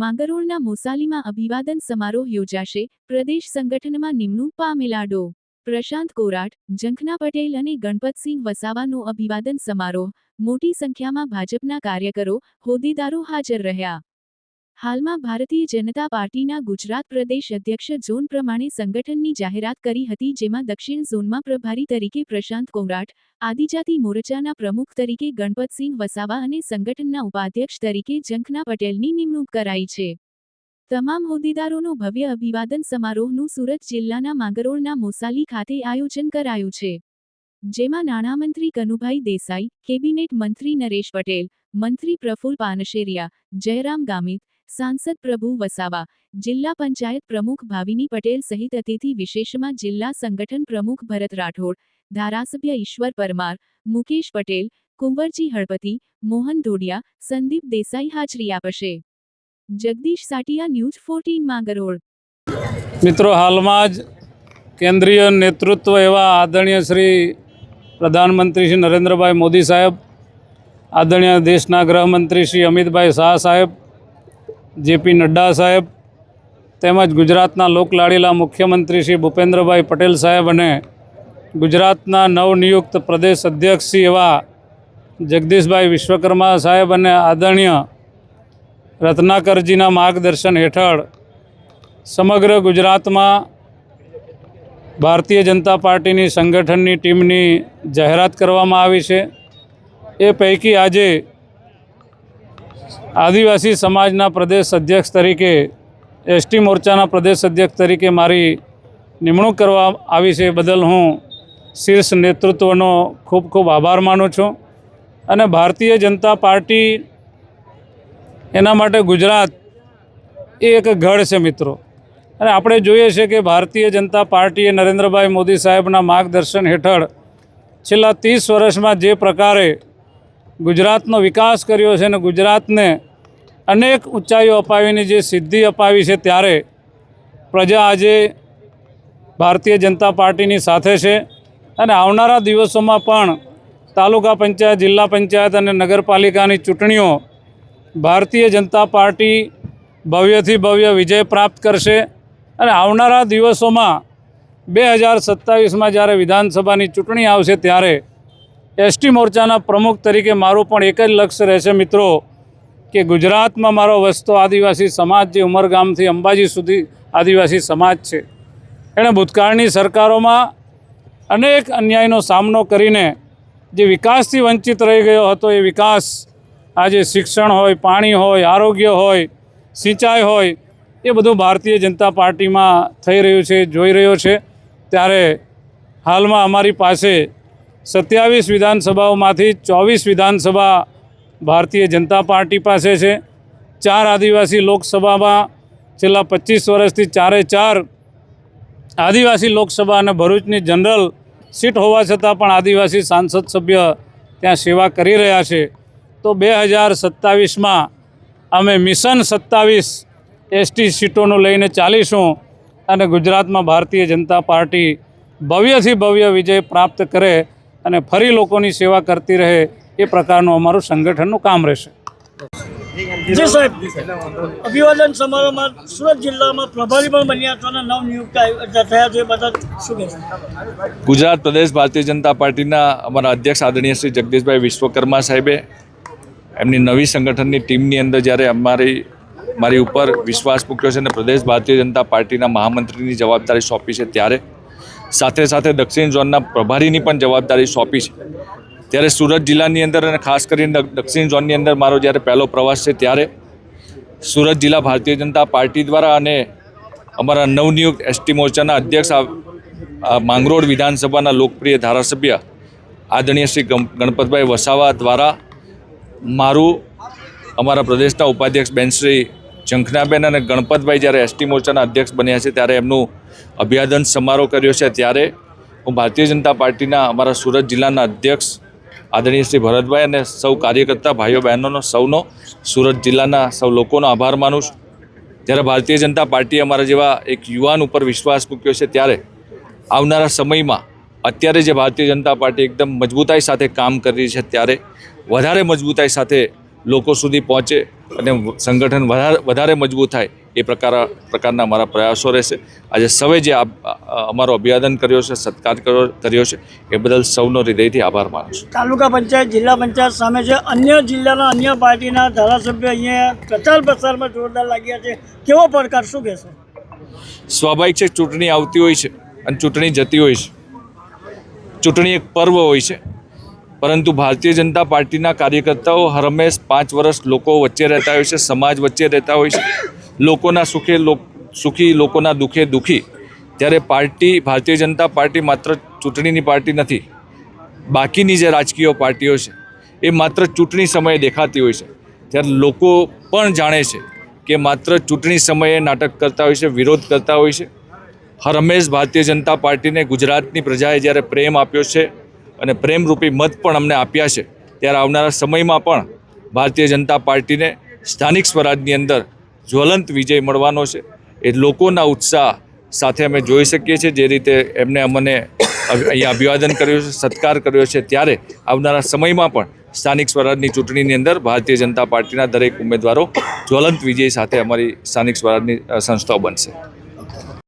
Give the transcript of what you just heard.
માંગરોળના મોસાલીમાં અભિવાદન સમારોહ યોજાશે. પ્રદેશ સંગઠનમાં નિમણૂક પામેલા ડો પ્રશાંત કોરાટ જંખના પટેલ અને ગણપતસિંહ વસાવાનો અભિવાદન સમારોહ. મોટી સંખ્યામાં ભાજપના કાર્યકરો, હોદ્દેદારો હાજર રહ્યા. હાલમાં ભારતીય જનતા પાર્ટીના ગુજરાત પ્રદેશ અધ્યક્ષ ઝોન પ્રમાણે સંગઠનની જાહેરાત કરી હતી જેમાં દક્ષિણ ઝોનમાં પ્રભારી તરીકે પ્રશાંત કોમરાટ, આદિજાતિ મોરચાના પ્રમુખ તરીકે ગણપતસિંહ વસાવા અને સંગઠનના ઉપાધ્યક્ષ તરીકે ઝંખના પટેલની નિમણૂક કરાઈ છે. તમામ હોદ્દેદારોનો ભવ્ય અભિવાદન સમારોહનું સુરત જિલ્લાના માંગરોળના મોસાલી ખાતે આયોજન કરાયું છે. જેમાં નાણામંત્રી કનુભાઈ દેસાઈ, કેબિનેટ મંત્રી નરેશ પટેલ, મંત્રી પ્રફુલ પાનશેરિયા, જયરામ ગામિત સાંસદ પ્રભુ વસાવા, જિલ્લા પંચાયત પ્રમુખ ભાવિની પટેલ સહિત અતિથિ વિશેષમાં જિલ્લા સંગઠન પ્રમુખ ભરત રાઠોડ, ધારાસભ્ય ઈશ્વર પરમાર, મુકેશ પટેલ, કુંવરજી હળપતિ, મોહન ધોડિયા, સંદીપ દેસાઈ હાજરી આપશે. Jagdish Satiya news fourteen Mangrol. મિત્રો, હાલમાં જ કેન્દ્રીય નેતૃત્વ એવા આદરણીય શ્રી પ્રધાનમંત્રી શ્રી નરેન્દ્રભાઈ મોદી સાહેબ, આદરણીય દેશના ગૃહમંત્રી શ્રી અમિતભાઈ શાહ સાહેબ જેપી નડ્ડા સાહેબ તેમજ ગુજરાતના લોકલાડીલા મુખ્યમંત્રી શ્રી ભૂપેન્દ્રભાઈ પટેલ સાહેબ અને ગુજરાતના નવનિયુક્ત પ્રદેશ અધ્યક્ષ એવા જગદીશભાઈ વિશ્વકર્મા સાહેબ અને આદરણીય રત્નાકરજીના માર્ગદર્શન હેઠળ સમગ્ર ગુજરાતમાં ભારતીય જનતા પાર્ટીની સંગઠનની ટીમની જાહેરાત કરવામાં આવી છે. એ પૈકી આજે આદિવાસી સમાજના પ્રદેશ અધ્યક્ષ તરીકે, એસટી મોરચાના પ્રદેશ અધ્યક્ષ તરીકે મારી નિમણૂક કરવા આવી છે બદલ હું શીર્ષ નેતૃત્વનો ખૂબ ખૂબ આભાર માનું છું. અને ભારતીય જનતા પાર્ટી એના માટે ગુજરાત એ એક ગઢ છે મિત્રો. અને આપણે જોઈએ છે કે ભારતીય જનતા પાર્ટીએ નરેન્દ્રભાઈ મોદી સાહેબના માર્ગદર્શન હેઠળ છેલ્લા ત્રીસ વર્ષમાં જે પ્રકારે ગુજરાતનો વિકાસ કર્યો છે અને ગુજરાતને અનેક ઊંચાઈઓ અપાવીને જે સિદ્ધિ અપાવી છે ત્યારે પ્રજા આજે ભારતીય જનતા પાર્ટીની સાથે છે અને આવનારા દિવસોમાં પણ તાલુકા પંચાયત, જિલ્લા પંચાયત અને નગરપાલિકાની ચૂંટણીઓ ભારતીય જનતા પાર્ટી ભવ્યથી ભવ્ય વિજય પ્રાપ્ત કરશે અને આવનારા દિવસોમાં બે હજાર સત્તાવીસમાં જ્યારે વિધાનસભાની ચૂંટણી આવશે ત્યારે એસટી મોરચાના પ્રમુખ તરીકે મારું પણ એક જ લક્ષ્ય રહેશે મિત્રો કે ગુજરાતમાં મારો વસતો આદિવાસી સમાજ જે ઉમરગામથી અંબાજી સુધી આદિવાસી સમાજ છે, એણે ભૂતકાળની સરકારોમાં અનેક અન્યાયનો સામનો કરીને જે વિકાસથી વંચિત રહી ગયો હતો, એ વિકાસ આજે શિક્ષણ હોય, પાણી હોય, આરોગ્ય હોય, સિંચાઈ હોય, એ બધું ભારતીય જનતા પાર્ટીમાં થઈ રહ્યું છે, જોઈ રહ્યો છે. ત્યારે હાલમાં અમારી પાસે સત્યાવીસ વિધાનસભાઓમાંથી ચોવીસ વિધાનસભા ભારતીય જનતા પાર્ટી પાસે છે. ચાર આદિવાસી લોકસભામાં છેલ્લા પચીસ વર્ષથી ચારે ચાર આદિવાસી લોકસભા અને ભરૂચની જનરલ સીટ હોવા છતાં પણ આદિવાસી સાંસદ સભ્ય ત્યાં સેવા કરી રહ્યા છે. તો બે હજાર સત્તાવીસમાં અમે મિશન સત્તાવીસ એસટી સીટોનું લઈને ચાલીશું અને ગુજરાતમાં ભારતીય જનતા પાર્ટી ભવ્યથી ભવ્ય વિજય પ્રાપ્ત કરે અને ફરી લોકોની સેવા કરતી રહે એ પ્રકારનું અમારું સંગઠનનું કામ રહેશે. જી સાહેબ. અભિવાદન સમારોહમાં સુરત જિલ્લામાં પ્રભારી પણ બન્યા છો અને નવનિયુક્ત થયા છે. બધા શું ગુજરાત પ્રદેશ ભારતીય જનતા પાર્ટીના અમારા અધ્યક્ષ આદરણીય શ્રી જગદીશભાઈ વિશ્વકર્મા સાહેબે એમની નવી સંગઠનની ટીમની અંદર જ્યારે અમારી મારી ઉપર વિશ્વાસ મૂક્યો છે અને પ્રદેશ ભારતીય જનતા પાર્ટીના મહામંત્રીની જવાબદારી સોંપી છે ત્યારે સાથે સાથે દક્ષિણ ઝોનના પ્રભારીની પણ જવાબદારી સોંપી છે. ત્યારે સુરત જિલ્લાની અંદર અને ખાસ કરીને દક્ષિણ ઝોનની અંદર મારો જ્યારે પહેલો પ્રવાસ છે ત્યારે સુરત જિલ્લા ભારતીય જનતા પાર્ટી દ્વારા અને અમારા નવનિયુક્ત એસટી મોરચાના અધ્યક્ષ માંગરોળ વિધાનસભાના લોકપ્રિય ધારાસભ્ય આદરણીય શ્રી ગણપતભાઈ વસાવા દ્વારા મારું, અમારા પ્રદેશના ઉપાધ્યક્ષ બેન શ્રી ઝંખનાબેન અને ગણપતભાઈ જ્યારે એસટી મોરચાના અધ્યક્ષ બન્યા છે ત્યારે એમનું અભિવાદન સમારોહ કર્યો છે. ત્યારે હું ભારતીય જનતા પાર્ટીના અમારા સુરત જિલ્લાના અધ્યક્ષ આદરણીય શ્રી ભરતભાઈ અને સૌ કાર્યકર્તા, ભાઈઓ, બહેનોનો, સૌનો સુરત જિલ્લાના સૌ લોકોનો આભાર માનું છું. જ્યારે ભારતીય જનતા પાર્ટીએ અમારા જેવા એક યુવાન ઉપર વિશ્વાસ મૂક્યો છે, ત્યારે આવનારા સમયમાં અત્યારે જે ભારતીય જનતા પાર્ટી એકદમ મજબૂતાઈ સાથે કામ કરી છે, ત્યારે વધારે મજબૂતાઈ સાથે લોકો સુધી પહોંચે અને સંગઠન વધારે મજબૂત થાય એ પ્રકાર પ્રકારના અમારા પ્રયાસો રહેશે. આજે સૌએ જે અમારો અભિવાદન કર્યો છે સત્કાર કર્યો કર્યો છે એ બદલ સૌનો હૃદયથી આભાર માનું છું. તાલુકા પંચાયત જિલ્લા પંચાયત સામે છે. અન્ય જિલ્લાના અન્ય પાર્ટીના ધારાસભ્ય અહીંયા પ્રચાર પ્રસારમાં જોરદાર લાગ્યા છે. કેવો પડકાર શું કહેશો? સ્વાભાવિક છે ચૂંટણી આવતી હોય છે અને ચૂંટણી જતી હોય છે. ચૂંટણી એક પર્વ હોય છે. પરંતુ ભારતીય જનતા પાર્ટીના કાર્યકર્તાઓ હરમેશ પાંચ વર્ષ લોકો વચ્ચે રહેતા હોય છે સમાજ વચ્ચે રહેતા હોય છે. લોકોના સુખે સુખી, લોકોના દુઃખે દુઃખી. ત્યારે પાર્ટી, ભારતીય જનતા પાર્ટી માત્ર ચૂંટણીની પાર્ટી નથી. બાકીની જે રાજકીય પાર્ટીઓ છે, એ માત્ર ચૂંટણી સમયે દેખાતી હોય છે. ત્યારે લોકો પણ જાણે છે કે માત્ર ચૂંટણી સમયે નાટક કરતા હોય છે, વિરોધ કરતા હોય છે. હરમેશ ભારતીય જનતા પાર્ટીને ગુજરાતની પ્રજાએ જ્યારે પ્રેમ આપ્યો છે અને પ્રેમરૂપી મત પણ અમને આપ્યા છે, ત્યારે આવનારા સમયમાં પણ ભારતીય જનતા પાર્ટીને સ્થાનિક સ્વરાજની અંદર જ્વલંત વિજય મળવાનો છે. એ લોકોના ઉત્સાહ સાથે અમે જોઈ શકીએ છીએ જે રીતે એમને અમને અહીંયા અભિવાદન કર્યું છે, સત્કાર કર્યો છે. ત્યારે આવનારા સમયમાં પણ સ્થાનિક સ્વરાજની ચૂંટણીની અંદર ભારતીય જનતા પાર્ટીના દરેક ઉમેદવારો જ્વલંત વિજય સાથે અમારી સ્થાનિક સ્વરાજની સંસ્થાઓ બનશે.